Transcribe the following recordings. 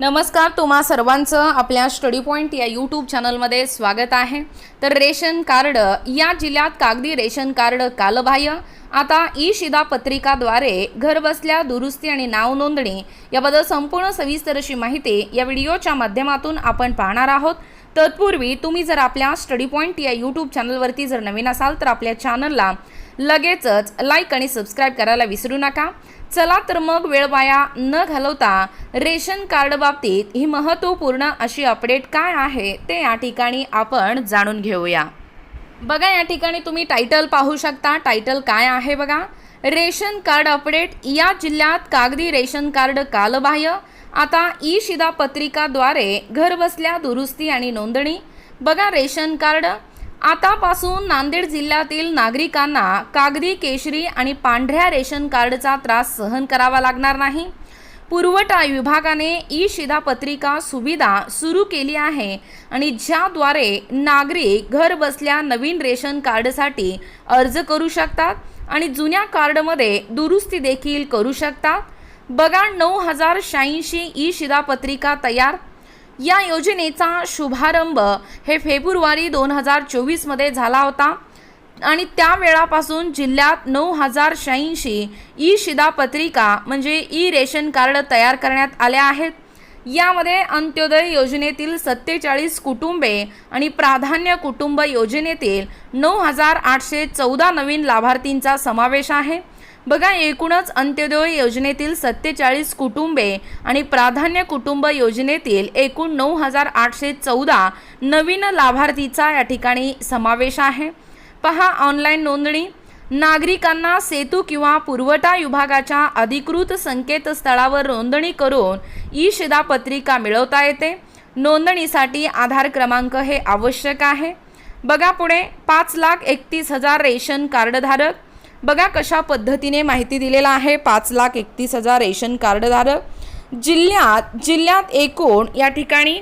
नमस्कार तुम्हा सर्वांचं आपल्या स्टडी पॉईंट या यूट्यूब चॅनलमध्ये स्वागत आहे. तर रेशन कार्ड या जिल्ह्यात कागदी रेशन कार्ड कालबाह्य. आता ई शिदा पत्रिकाद्वारे घरबसल्या दुरुस्ती आणि नाव नोंदणी याबद्दल संपूर्ण सविस्तर अशी माहिती या व्हिडिओच्या माध्यमातून आपण पाहणार आहोत. तत्पूर्वी तुम्ही जर आपल्या स्टडी पॉईंट या यूट्यूब चॅनलवरती जर नवीन असाल तर आपल्या चॅनलला लगेचच लाईक आणि सबस्क्राईब करायला विसरू नका. चला तर मग वेळ वाया न घालवता रेशन कार्ड बाबतीत ही महत्त्वपूर्ण अशी अपडेट काय आहे ते या ठिकाणी आपण जाणून घेऊया. बघा या ठिकाणी तुम्ही टायटल पाहू शकता. टायटल काय आहे बघा? रेशन कार्ड अपडेट या जिल्ह्यात कागदी रेशन कार्ड कालबाह्य. आता ई शिधापत्रिकाद्वारे घरबसल्या दुरुस्ती आणि नोंदणी. बघा रेशन कार्ड. आतापासून नांदेड जिल्ह्यातील नागरिकांना कागदी केशरी आणि पांढऱ्या रेशन कार्डचा त्रास सहन करावा लागणार नाही. पुरवठा विभागाने ई शिधापत्रिका सुविधा सुरू केली आहे आणि ज्याद्वारे नागरिक घर बसल्या नवीन रेशन कार्डसाठी अर्ज करू शकतात आणि जुन्या कार्डमध्ये दुरुस्ती देखील करू शकतात. बघा नऊ हजार शहाऐंशी ई शिधापत्रिका तयार या योजनेचा शुभारंभ हे फेब्रुवारी दोन हजार चोवीसमध्ये झाला होता. आणि त्या वेळापासून जिल्ह्यात नऊ हजार शहाऐंशी ई शिधापत्रिका म्हणजे ई रेशन कार्ड तयार करण्यात आल्या आहेत. यामध्ये अंत्योदय योजनेतील सत्तेचाळीस कुटुंबे आणि प्राधान्य कुटुंब योजनेतील नऊ हजार आठशे चौदा नवीन लाभार्थींचा समावेश आहे. बघा एकूणच अंत्योदय योजनेतील सत्तेचाळीस कुटुंबे आणि प्राधान्य कुटुंब योजनेतील एकूण नऊ हजार आठशे चौदा नवीन लाभार्थीचा या ठिकाणी समावेश आहे. पहा ऑनलाईन नोंदणी. नागरिकांना सेतू किंवा पुरवठा विभागाच्या अधिकृत संकेतस्थळावर नोंदणी करून ई शिधापत्रिका मिळवता येते. नोंदणीसाठी आधार क्रमांक हे आवश्यक आहे. बघा पुढे पाच लाख एकतीस हजार रेशन कार्डधारक बघा कशा पद्धतीने माहिती दिलेला आहे. पाच लाख एकतीस हजार रेशन कार्डधारक. जिल्ह्यात जिल्ह्यात एकूण या ठिकाणी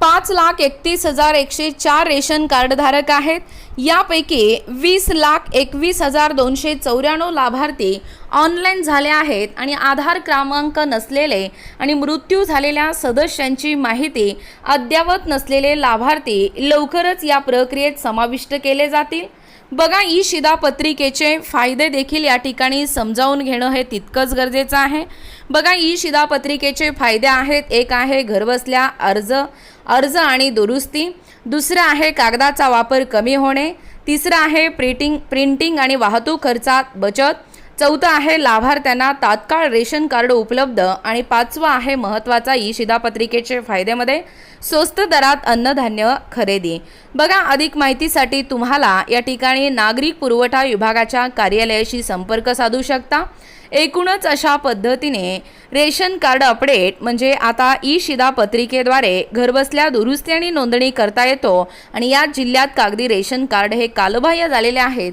पाच लाख एकतीस हजार एकशे चार रेशन कार्डधारक आहेत. यापैकी वीस लाख एकवीस हजार दोनशे चौऱ्याण्णव लाभार्थी ऑनलाईन झाले आहेत आणि आधार क्रमांक नसलेले आणि मृत्यू झालेल्या सदस्यांची माहिती अद्ययावत नसलेले लाभार्थी लवकरच या प्रक्रियेत समाविष्ट केले जातील. बघा ई शिधापत्रिकेचे फायदे देखील या ठिकाणी समजावून घेणं हे तितकंच गरजेचं आहे. बघा ई शिधापत्रिकेचे फायदे आहेत. एक आहे घरबसल्या अर्ज अर्ज आणि दुरुस्ती. दुसरं आहे कागदाचा वापर कमी होणे. तिसरं आहे प्रिंटिंग प्रिंटिंग आणि वाहतूक खर्चात बचत. चौथं आहे लाभार्थ्यांना तात्काळ रेशन कार्ड उपलब्ध आणि पाचवं आहे महत्त्वाचा ई शिधापत्रिकेचे फायद्यामध्ये स्वस्त दरात अन्नधान्य खरेदी. बघा अधिक माहितीसाठी तुम्हाला या ठिकाणी नागरिक पुरवठा विभागाच्या कार्यालयाशी संपर्क साधू शकता. एकूणच अशा पद्धतीने रेशन कार्ड अपडेट म्हणजे आता ई शिधापत्रिकेद्वारे घरबसल्या दुरुस्ती आणि नोंदणी करता येतो आणि या जिल्ह्यात कागदी रेशन कार्ड हे कालबाह्य झालेले आहेत.